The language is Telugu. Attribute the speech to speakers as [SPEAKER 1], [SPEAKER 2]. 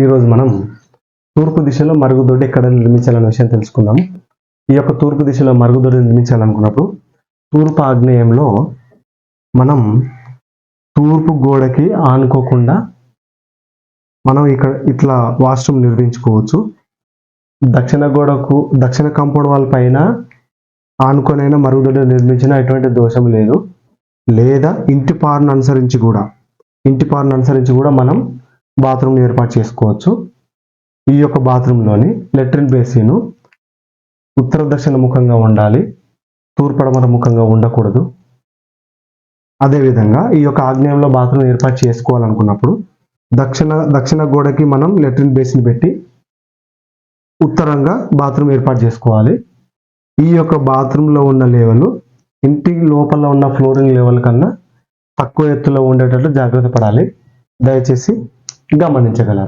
[SPEAKER 1] ఈరోజు మనం తూర్పు దిశలో మరుగుదొడ్డి ఎక్కడ నిర్మించాలనే విషయం తెలుసుకుందాం. ఈ యొక్క తూర్పు దిశలో మరుగుదొడ్డి నిర్మించాలనుకున్నప్పుడు తూర్పు ఆగ్నేయంలో మనం తూర్పు గోడకి ఆనుకోకుండా మనం ఇక్కడ ఇట్లా వాష్రూమ్ నిర్మించుకోవచ్చు. దక్షిణ గోడకు దక్షిణ కాంపౌండ్ వాల్ పైన ఆనుకొనైనా మరుగుదొడ్డి నిర్మించిన ఎటువంటి దోషం లేదు. లేదా ఇంటి పారును అనుసరించి కూడా ఇంటి పారును అనుసరించి కూడా మనం బాత్రూమ్ని ఏర్పాటు చేసుకోవచ్చు. ఈ యొక్క బాత్రూంలోని లెట్రిన్ బేసిన్ ఉత్తర దక్షిణ ముఖంగా ఉండాలి. తూర్పడమర ముఖంగా ఉండకూడదు. అదేవిధంగా ఈ యొక్క ఆగ్నేయంలో బాత్రూమ్ ఏర్పాటు చేసుకోవాలనుకున్నప్పుడు దక్షిణ దక్షిణ గోడకి మనం లెట్రిన్ బేసిన్ పెట్టి ఉత్తరంగా బాత్రూమ్ ఏర్పాటు చేసుకోవాలి. ఈ యొక్క బాత్రూంలో ఉన్న లెవెల్ ఇంటి లోపల ఉన్న ఫ్లోరింగ్ లెవెల్ కన్నా తక్కువ ఎత్తులో ఉండేటట్లు జాగ్రత్త పడాలి. దయచేసి గమనించగలరు.